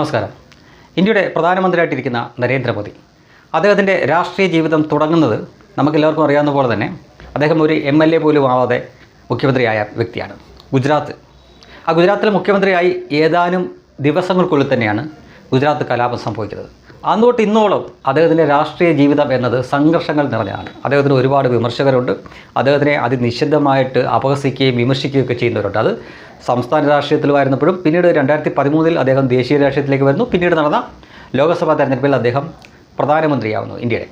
നമസ്കാരം. ഇന്ത്യയുടെ പ്രധാനമന്ത്രിയായിട്ടിരിക്കുന്ന നരേന്ദ്രമോദി. അദ്ദേഹത്തിന്റെ രാഷ്ട്രീയ ജീവിതം തുടങ്ങുന്നത് നമുക്കെല്ലാവർക്കും അറിയാവുന്ന പോലെ തന്നെ അദ്ദേഹം ഒരു എം എൽ എ പോലും ആവാതെ മുഖ്യമന്ത്രിയായ വ്യക്തിയാണ്. ഗുജറാത്ത്. ആ ഗുജറാത്തിലെ മുഖ്യമന്ത്രിയായി ഏതാനും ദിവസങ്ങൾക്കുള്ളിൽ തന്നെയാണ് ഗുജറാത്ത് കലാപം സംഭവിക്കുന്നത്. അന്ന് തൊട്ട് ഇന്നോളം അദ്ദേഹത്തിന്റെ രാഷ്ട്രീയ ജീവിതം എന്നത് സംഘർഷങ്ങൾ നിറഞ്ഞതാണ്. അദ്ദേഹത്തിന് ഒരുപാട് വിമർശകരുണ്ട്. അദ്ദേഹത്തിനെ അതിനിശ്ചിതമായിട്ട് അപഹസിക്കുകയും വിമർശിക്കുകയും ഒക്കെ ചെയ്യുന്നവരുണ്ട്. അത് സംസ്ഥാന രാഷ്ട്രീയത്തിലുമായിരുന്നപ്പോഴും പിന്നീട് രണ്ടായിരത്തി പതിമൂന്നിൽ അദ്ദേഹം ദേശീയ രാഷ്ട്രീയത്തിലേക്ക് വരുന്നു. പിന്നീട് നടന്ന ലോക്സഭാ തെരഞ്ഞെടുപ്പിൽ അദ്ദേഹം പ്രധാനമന്ത്രിയാവുന്നു ഇന്ത്യയുടെ.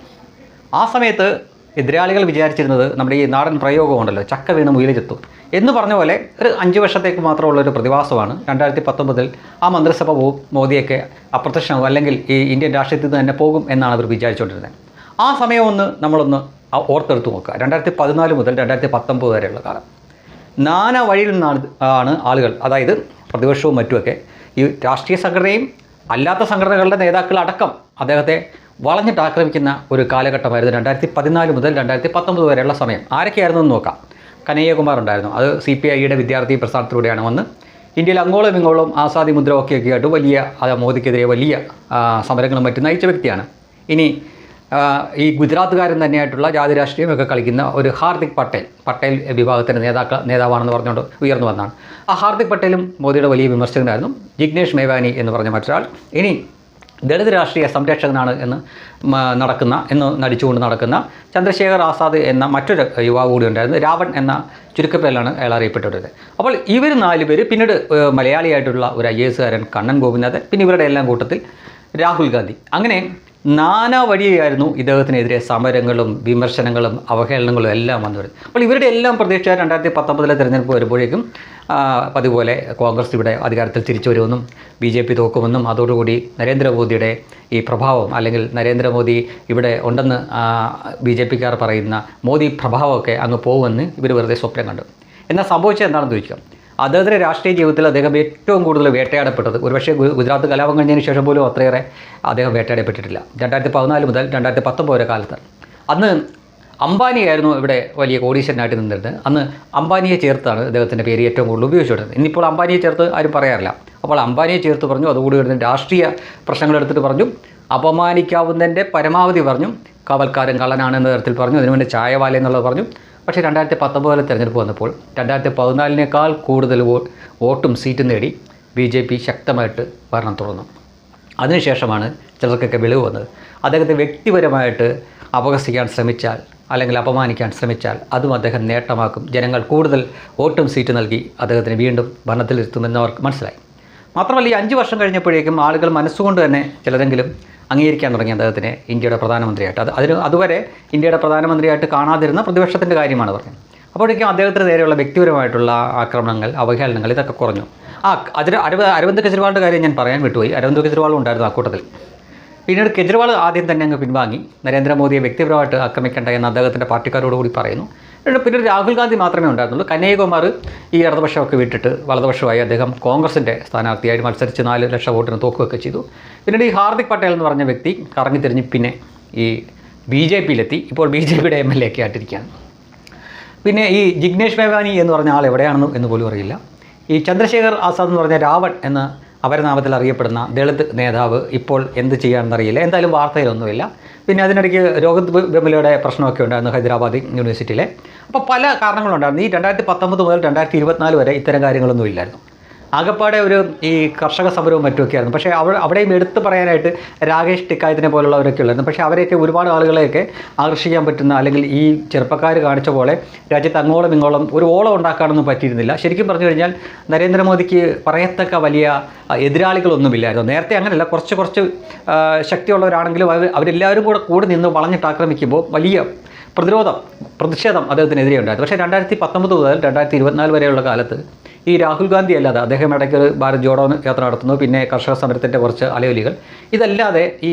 ആ സമയത്ത് എതിരാളികൾ വിചാരിച്ചിരുന്നത് നമ്മുടെ ഈ നാടൻ പ്രയോഗമുണ്ടല്ലോ. ചക്ക വീണ് മുയിൽ ചെത്തും. എന്ന് പറഞ്ഞ പോലെ ഒരു അഞ്ച് വർഷത്തേക്ക് മാത്രമുള്ള ഒരു പ്രതിഭാസമാണ്. രണ്ടായിരത്തി പത്തൊമ്പതിൽ ആ മന്ത്രിസഭ മോദിയൊക്കെ അപ്രത്യക്ഷമാകും അല്ലെങ്കിൽ ഈ ഇന്ത്യൻ രാഷ്ട്രീയത്തിൽ നിന്ന് തന്നെ പോകും എന്നാണ് അവർ വിചാരിച്ചുകൊണ്ടിരുന്നത്. ആ സമയം ഒന്ന് നമ്മളൊന്ന് ഓർത്തെടുത്ത് നോക്കുക. രണ്ടായിരത്തി പതിനാല് മുതൽ രണ്ടായിരത്തി പത്തൊമ്പത് വരെയുള്ള കാലം. നാനാ വഴിയിൽ നിന്നാണ് ആണ് ആളുകൾ അതായത് പ്രതിപക്ഷവും മറ്റുമൊക്കെ ഈ രാഷ്ട്രീയ സംഘടനയും അല്ലാത്ത സംഘടനകളുടെ നേതാക്കളടക്കം അദ്ദേഹത്തെ വളഞ്ഞിട്ട് ആക്രമിക്കുന്ന ഒരു കാലഘട്ടമായിരുന്നു രണ്ടായിരത്തി പതിനാല് മുതൽ രണ്ടായിരത്തി പത്തൊമ്പത് വരെയുള്ള സമയം. ആരൊക്കെയായിരുന്നു എന്ന് നോക്കാം. കനയ്യകുമാർ ഉണ്ടായിരുന്നു അത് സി പി ഐയുടെ വിദ്യാർത്ഥി പ്രസ്ഥാനത്തിലൂടെയാണ് വന്ന് ഇന്ത്യയിൽ അങ്ങോളം ഇങ്ങോളം ആസാദി മുദ്ര ഒക്കെ ഒക്കെ ആയിട്ട് വലിയ മോദിക്കെതിരെ വലിയ സമരങ്ങളും മറ്റും നയിച്ച വ്യക്തിയാണ്. ഇനി ഈ ഗുജറാത്തുകാരൻ തന്നെയായിട്ടുള്ള ജാതി രാഷ്ട്രീയമൊക്കെ കളിക്കുന്ന ഒരു ഹാർദിക് പട്ടേൽ പട്ടേൽ വിഭാഗത്തിന്റെ നേതാക്കൾ നേതാവാണെന്ന് പറഞ്ഞുകൊണ്ട് ഉയർന്നു വന്നാണ് ആ ഹാർദിക് പട്ടേലും മോദിയുടെ വലിയ വിമർശകനായിരുന്നു ജിഗ്നേഷ് മേവാനി എന്ന് പറഞ്ഞ മറ്റൊരാൾ. ഇനി ദളിത് രാഷ്ട്രീയ സംരക്ഷകനാണ് എന്ന് നടക്കുന്ന എന്ന് നടിച്ചുകൊണ്ട് നടക്കുന്ന ചന്ദ്രശേഖർ ആസാദ് എന്ന മറ്റൊരു യുവാവ് കൂടി ഉണ്ടായിരുന്നു. രാവൺ എന്ന ചുരുക്കപ്പേരിലാണ് അയാൾ അറിയപ്പെട്ടിട്ടുള്ളത് അപ്പോൾ ഇവർ നാല് പേര് പിന്നീട് മലയാളിയായിട്ടുള്ള ഒരു ഐ എസുകാരൻ കണ്ണൻ ഗോപിനാഥൻ പിന്നെ ഇവരുടെ എല്ലാം കൂട്ടത്തിൽ രാഹുൽ ഗാന്ധി. അങ്ങനെ നാനാ വഴിയായിരുന്നു ഇദ്ദേഹത്തിനെതിരെ സമരങ്ങളും വിമർശനങ്ങളും അവഹേളനങ്ങളും എല്ലാം വന്നു വരുന്നത് അപ്പോൾ ഇവരുടെ എല്ലാം പ്രതീക്ഷ രണ്ടായിരത്തി പത്തൊമ്പതിലെ തിരഞ്ഞെടുപ്പ് വരുമ്പോഴേക്കും പതിപോലെ കോൺഗ്രസ് ഇവിടെ അധികാരത്തിൽ തിരിച്ചു വരുമെന്നും ബി ജെ പി തോക്കുമെന്നും അതോടുകൂടി നരേന്ദ്രമോദിയുടെ ഈ പ്രഭാവം അല്ലെങ്കിൽ നരേന്ദ്രമോദി ഇവിടെ ഉണ്ടെന്ന് ബി ജെ പിക്കാർ പറയുന്ന മോദി പ്രഭാവമൊക്കെ അങ്ങ് പോകുമെന്ന് ഇവർ വെറുതെ സ്വപ്നം കണ്ടു. എന്നാൽ സംഭവിച്ചത് എന്താണെന്ന് ചോദിക്കാം. അദ്ദേഹത്തിന്റെ രാഷ്ട്രീയ ജീവിതത്തിൽ അദ്ദേഹം ഏറ്റവും കൂടുതൽ വേട്ടയാടപ്പെട്ടത് ഒരുപക്ഷേ ഗുജറാത്ത് കലാപം കഴിഞ്ഞതിന് ശേഷം പോലും അത്രയേറെ അദ്ദേഹം വേട്ടയാടപ്പെട്ടിട്ടില്ല. രണ്ടായിരത്തി പതിനാല് മുതൽ രണ്ടായിരത്തി പത്തൊമ്പത് വരെ കാലത്ത്. അന്ന് അംബാനിയായിരുന്നു ഇവിടെ വലിയ കോടീശ്വരനായിട്ട് നിന്നിരുന്നത്. അന്ന് അംബാനിയെ ചേർത്താണ് അദ്ദേഹത്തിന്റെ പേര് ഏറ്റവും കൂടുതൽ ഉപയോഗിച്ചുകൊണ്ടിരുന്നത്. ഇന്നിപ്പോൾ അംബാനിയെ ചേർത്ത് ആരും പറയാറില്ല. അപ്പോൾ അംബാനിയെ ചേർത്ത് പറഞ്ഞു അതുകൂടി വരുന്ന രാഷ്ട്രീയ പ്രശ്നങ്ങൾ എടുത്തിട്ട് പറഞ്ഞു അപമാനിക്കാവുന്നതിന്റെ പരമാവധി പറഞ്ഞു കവൽക്കാരൻ കള്ളനാണ് എന്ന തരത്തിൽ പറഞ്ഞു അതിനുവേണ്ടി ചായവാല എന്നുള്ളത് പറഞ്ഞു. പക്ഷേ രണ്ടായിരത്തി പത്തൊമ്പതിലെ തിരഞ്ഞെടുപ്പ് വന്നപ്പോൾ രണ്ടായിരത്തി പതിനാലിനേക്കാൾ കൂടുതൽ വോട്ടും സീറ്റും നേടി ബി ജെ പി ശക്തമായിട്ട് ഭരണം തുടർന്നു. അതിനുശേഷമാണ് ചിലർക്കൊക്കെ വെളിവ് വന്നത്. അദ്ദേഹത്തെ വ്യക്തിപരമായിട്ട് അപഹസിക്കാൻ ശ്രമിച്ചാൽ അല്ലെങ്കിൽ അപമാനിക്കാൻ ശ്രമിച്ചാൽ അതും അദ്ദേഹം നേട്ടമാക്കും. ജനങ്ങൾ കൂടുതൽ വോട്ടും സീറ്റ് നൽകി അദ്ദേഹത്തിന് വീണ്ടും ഭരണത്തിലിരുത്തുമെന്ന് അവർക്ക് മനസ്സിലായി. മാത്രമല്ല ഈ അഞ്ച് വർഷം കഴിഞ്ഞപ്പോഴേക്കും ആളുകൾ മനസ്സുകൊണ്ട് തന്നെ ചിലരെങ്കിലും അംഗീകരിക്കാൻ തുടങ്ങി അദ്ദേഹത്തിനെ ഇന്ത്യയുടെ പ്രധാനമന്ത്രിയായിട്ട്. അത് അതിന് അതുവരെ ഇന്ത്യയുടെ പ്രധാനമന്ത്രിയായിട്ട് കാണാതിരുന്ന പ്രതിപക്ഷത്തിന്റെ കാര്യമാണ് പറഞ്ഞത്. അപ്പോഴേക്കും അദ്ദേഹത്തിന് നേരെയുള്ള വ്യക്തിപരമായിട്ടുള്ള ആക്രമണങ്ങൾ അവഹേളനങ്ങൾ ഇതൊക്കെ കുറഞ്ഞു. ആ അതിന് അരവിന്ദ് അരവിന്ദ് കെജ്രിവാളിന്റെ കാര്യം ഞാൻ പറയാൻ വിട്ടുപോയി. അരവിന്ദ് കെജ്രിവാളും ഉണ്ടായിരുന്നു ആ കൂട്ടത്തിൽ. പിന്നീട് കെജ്രിവാൾ ആദ്യം തന്നെ അങ്ങ് പിൻവാങ്ങി. നരേന്ദ്രമോദിയെ വ്യക്തിപരമായിട്ട് ആക്രമിക്കേണ്ട എന്ന് അദ്ദേഹത്തിന്റെ പാർട്ടിക്കാരോടുകൂടി പറയുന്നു. പിന്നീട് രാഹുൽ ഗാന്ധി മാത്രമേ ഉണ്ടായിരുന്നുള്ളൂ. കന്യാകുമാർ ഈ ഇടതുപക്ഷമൊക്കെ വിട്ടിട്ട് വലതുപക്ഷമായി അദ്ദേഹം കോൺഗ്രസിന്റെ സ്ഥാനാർത്ഥിയായി മത്സരിച്ച് നാല് ലക്ഷം വോട്ടിന് തോക്കുകയൊക്കെ ചെയ്തു. പിന്നീട് ഈ ഹാർദിക് പട്ടേൽ എന്ന് പറഞ്ഞ വ്യക്തി കറങ്ങി കറങ്ങിത്തിരിഞ്ഞ് പിന്നെ ഈ ബി ജെ പിയിലെത്തി. ഇപ്പോൾ ബി ജെ പിയുടെ എം എൽ എ ഒക്കെ ആയിട്ടിരിക്കുകയാണ്. പിന്നെ ഈ ജിഗ്നേഷ് മേവാനി എന്ന് പറഞ്ഞ ആൾ എവിടെയാണെന്ന് എന്ന് പോലും അറിയില്ല. ഈ ചന്ദ്രശേഖർ ആസാദ് എന്ന് പറഞ്ഞ രാവൺ എന്ന അപരനാമത്തിൽ അറിയപ്പെടുന്ന ദളിത് നേതാവ് ഇപ്പോൾ എന്ത് ചെയ്യാമെന്നറിയില്ല എന്തായാലും വാർത്തയിലൊന്നുമില്ല. പിന്നെ അതിനിടയ്ക്ക് രോഹിത് വെമുലയുടെ പ്രശ്നമൊക്കെ ഉണ്ടായിരുന്നു ഹൈദരാബാദ് യൂണിവേഴ്സിറ്റിയിലെ. അപ്പോൾ പല കാരണങ്ങളുണ്ടായിരുന്നു. ഈ രണ്ടായിരത്തി പത്തൊമ്പത് മുതൽ രണ്ടായിരത്തി ഇരുപത്തിനാല് വരെ ഇത്തരം കാര്യങ്ങളൊന്നും ഇല്ലായിരുന്നു. ആകപ്പാടെ ഒരു ഈ കർഷക സമരവും മറ്റുമൊക്കെ ആയിരുന്നു. പക്ഷേ അവിടെ അവിടെയും എടുത്തു പറയാനായിട്ട് രാകേഷ് ടിക്കായത്തിനെ പോലുള്ളവരൊക്കെ ഉള്ളായിരുന്നു. പക്ഷേ അവരെയൊക്കെ ഒരുപാട് ആളുകളെയൊക്കെ ആകർഷിക്കാൻ പറ്റുന്ന അല്ലെങ്കിൽ ഈ ചെറുപ്പക്കാർ കാണിച്ച പോലെ രാജ്യത്ത് അങ്ങോളം ഇങ്ങോളം ഒരു ഓളം ഉണ്ടാക്കാനൊന്നും പറ്റിയിരുന്നില്ല. ശരിക്കും പറഞ്ഞു കഴിഞ്ഞാൽ നരേന്ദ്രമോദിക്ക് പറയത്തക്ക വലിയ എതിരാളികളൊന്നുമില്ലായിരുന്നു. നേരത്തെ അങ്ങനെയല്ല കുറച്ച് കുറച്ച് ശക്തിയുള്ളവരാണെങ്കിലും അവർ അവരെല്ലാവരും കൂടെ കൂടി നിന്ന് വളഞ്ഞിട്ട് ആക്രമിക്കുമ്പോൾ വലിയ പ്രതിരോധം പ്രതിഷേധം അദ്ദേഹത്തിനെതിരെ ഉണ്ടായിരുന്നു. പക്ഷേ രണ്ടായിരത്തി പത്തൊമ്പത് മുതൽ രണ്ടായിരത്തി ഇരുപത്തിനാല് വരെയുള്ള കാലത്ത് ഈ രാഹുൽ ഗാന്ധി അല്ലാതെ അദ്ദേഹം ഇടയ്ക്ക് ഭാരത് ജോഡോ യാത്ര നടത്തുന്നു പിന്നെ കർഷക സമരത്തിന്റെ കുറച്ച് അലയൊലികൾ. ഇതല്ലാതെ ഈ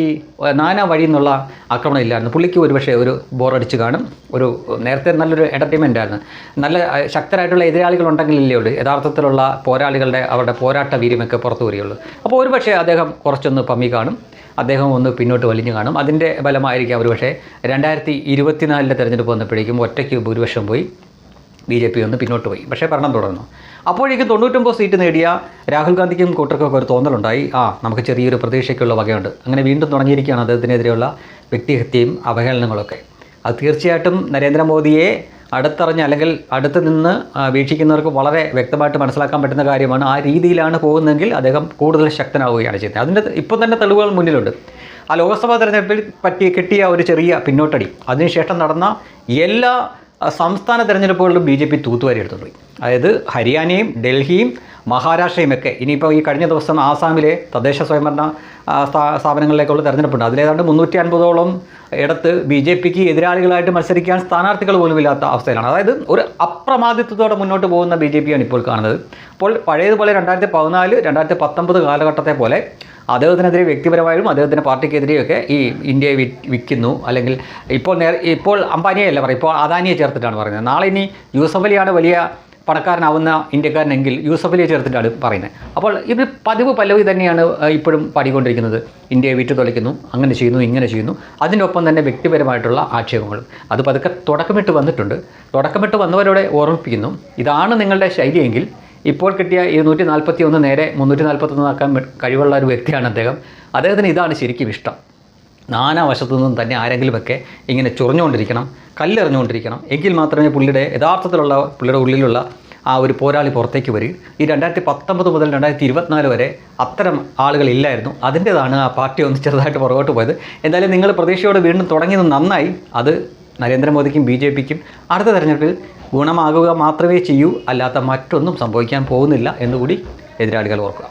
നാനാ വഴി നിന്നുള്ള ആക്രമണം ഇല്ലായിരുന്നു. പുള്ളിക്ക് ഒരുപക്ഷെ ഒരു ബോറടിച്ച് കാണും ഒരു നേരത്തെ നല്ലൊരു എന്റർടൈൻമെന്റ് ആയിരുന്നു. നല്ല ശക്തരായിട്ടുള്ള എതിരാളികൾ ഉണ്ടെങ്കിലല്ലേ ഉള്ളൂ. യഥാർത്ഥത്തിലുള്ള പോരാളികളുടെ അവരുടെ പോരാട്ട വീര്യമൊക്കെ പുറത്തു വരികയുള്ളൂ. അപ്പോൾ ഒരുപക്ഷെ അദ്ദേഹം കുറച്ചൊന്ന് പമ്മി കാണും അദ്ദേഹം ഒന്ന് പിന്നോട്ട് വലിഞ്ഞു കാണും. അതിന്റെ ബലമായിരിക്കാം ഒരുപക്ഷെ രണ്ടായിരത്തി ഇരുപത്തിനാലിലെ തെരഞ്ഞെടുപ്പ് വന്നപ്പോഴേക്കും ഒറ്റയ്ക്ക് ഭൂരിപക്ഷം പോയി. ബി ജെ പി ഒന്ന് പിന്നോട്ട് പോയി. പക്ഷേ ഭരണം തുടർന്നു. അപ്പോഴേക്കും തൊണ്ണൂറ്റൊമ്പത് സീറ്റ് നേടിയ രാഹുൽ ഗാന്ധിക്കും കൂട്ടർക്കൊക്കെ ഒരു തോന്നലുണ്ടായി. ആ നമുക്ക് ചെറിയൊരു പ്രതീക്ഷയ്ക്കുള്ള വകയുണ്ട്. അങ്ങനെ വീണ്ടും തുടങ്ങിയിരിക്കുകയാണ് അദ്ദേഹത്തിനെതിരെയുള്ള വ്യക്തിഹത്യയും അവഹേളനങ്ങളൊക്കെ. അത് തീർച്ചയായിട്ടും നരേന്ദ്രമോദിയെ അടുത്തറിഞ്ഞ് അല്ലെങ്കിൽ അടുത്ത് നിന്ന് വീക്ഷിക്കുന്നവർക്ക് വളരെ വ്യക്തമായിട്ട് മനസ്സിലാക്കാൻ പറ്റുന്ന കാര്യമാണ്. ആ രീതിയിലാണ് പോകുന്നതെങ്കിൽ അദ്ദേഹം കൂടുതൽ ശക്തനാവുകയാണ് ചെയ്യുന്നത്. അതിന്റെ ഇപ്പം തന്നെ തെളിവുകൾ മുന്നിലുണ്ട്. ആ ലോക്സഭാ തെരഞ്ഞെടുപ്പിൽ പറ്റി കിട്ടിയ ഒരു ചെറിയ പിന്നോട്ടടി. അതിനുശേഷം നടന്ന എല്ലാ സംസ്ഥാന തെരഞ്ഞെടുപ്പുകളിലും ബി ജെ പി തൂത്തുവാരി എടുത്തുപോയി. അതായത് ഹരിയാനയും ഡൽഹിയും മഹാരാഷ്ട്രയും ഒക്കെ ഇനിയിപ്പോൾ ഈ കഴിഞ്ഞ ദിവസം ആസാമിലെ തദ്ദേശ സ്വയംഭരണ സ്ഥാപനങ്ങളിലേക്കുള്ള തെരഞ്ഞെടുപ്പുണ്ട്. അതിലേതാണ്ട് മുന്നൂറ്റി അൻപതോളം ഇടത്ത് ബി ജെ പിക്ക് എതിരാളികളായിട്ട് മത്സരിക്കാൻ സ്ഥാനാർത്ഥികൾ പോലും ഇല്ലാത്ത അവസ്ഥയിലാണ്. അതായത് ഒരു അപ്രമാദിത്വത്തോടെ മുന്നോട്ട് പോകുന്ന ബി ജെ പിയാണ് ഇപ്പോൾ കാണുന്നത്. അപ്പോൾ പഴയതുപോലെ രണ്ടായിരത്തി പതിനാല് രണ്ടായിരത്തി പത്തൊമ്പത് കാലഘട്ടത്തെ പോലെ അദ്ദേഹത്തിനെതിരെ വ്യക്തിപരമായും അദ്ദേഹത്തിന്റെ പാർട്ടിക്കെതിരെയൊക്കെ ഈ ഇന്ത്യയെ വിൽക്കുന്നു. അല്ലെങ്കിൽ ഇപ്പോൾ നേർ ഇപ്പോൾ അംബാനിയല്ല പറയും ഇപ്പോൾ അദാനിയെ ചേർത്തിട്ടാണ് പറയുന്നത്. നാളെ ഇനി യൂസഫ് അലിയാണ് വലിയ പണക്കാരനാവുന്ന ഇന്ത്യക്കാരനെങ്കിൽ യൂസഫ് അലിയെ ചേർത്തിട്ടാണ് പറയുന്നത്. അപ്പോൾ ഇത് പതിവ് പല്ലവി തന്നെയാണ് ഇപ്പോഴും പാടിക്കൊണ്ടിരിക്കുന്നത് ഇന്ത്യയെ വിറ്റു തുളയ്ക്കുന്നു അങ്ങനെ ചെയ്യുന്നു ഇങ്ങനെ ചെയ്യുന്നു. അതിനൊപ്പം തന്നെ വ്യക്തിപരമായിട്ടുള്ള ആക്ഷേപങ്ങളും അത് പതുക്കെ തുടക്കമിട്ട് വന്നിട്ടുണ്ട്. തുടക്കമിട്ട് വന്നവരോടെ ഓർമ്മിപ്പിക്കുന്നു. ഇതാണ് നിങ്ങളുടെ ശൈലിയെങ്കിൽ ഇപ്പോൾ കിട്ടിയ ഇരുന്നൂറ്റി നൂറ്റി നാൽപ്പത്തി ഒന്ന് നേരെ മുന്നൂറ്റി നാൽപ്പത്തൊന്നാക്കാൻ കഴിവുള്ള ഒരു വ്യക്തിയാണ് അദ്ദേഹം. അദ്ദേഹത്തിന് ഇതാണ് ശരിക്കും ഇഷ്ടം. നാനാ വശത്തു നിന്നും തന്നെ ആരെങ്കിലുമൊക്കെ ഇങ്ങനെ ചൊറിഞ്ഞുകൊണ്ടിരിക്കണം കല്ലെറിഞ്ഞുകൊണ്ടിരിക്കണം. എങ്കിൽ മാത്രമേ പുള്ളിയുടെ യഥാർത്ഥത്തിലുള്ള പുള്ളിയുടെ ഉള്ളിലുള്ള ആ ഒരു പോരാളി പുറത്തേക്ക് വരും. ഈ രണ്ടായിരത്തി പത്തൊമ്പത് മുതൽ രണ്ടായിരത്തി ഇരുപത്തിനാല് വരെ അത്തരം ആളുകളില്ലായിരുന്നു അതിന്റേതാണ് ആ പാർട്ടി ഒന്ന് ചെറുതായിട്ട് പുറകോട്ട് പോയത്. എന്തായാലും നിങ്ങൾ പ്രതീക്ഷയോടെ വീണ്ടും തുടങ്ങിയത് നന്നായി. അത് നരേന്ദ്രമോദിക്കും ബി ജെ പിക്കും അടുത്ത തെരഞ്ഞെടുപ്പിൽ ഗുണമാകുക മാത്രമേ ചെയ്യൂ അല്ലാത്ത മറ്റൊന്നും സംഭവിക്കാൻ പോകുന്നില്ല എന്നുകൂടി എതിരാളികൾ ഓർക്കുക.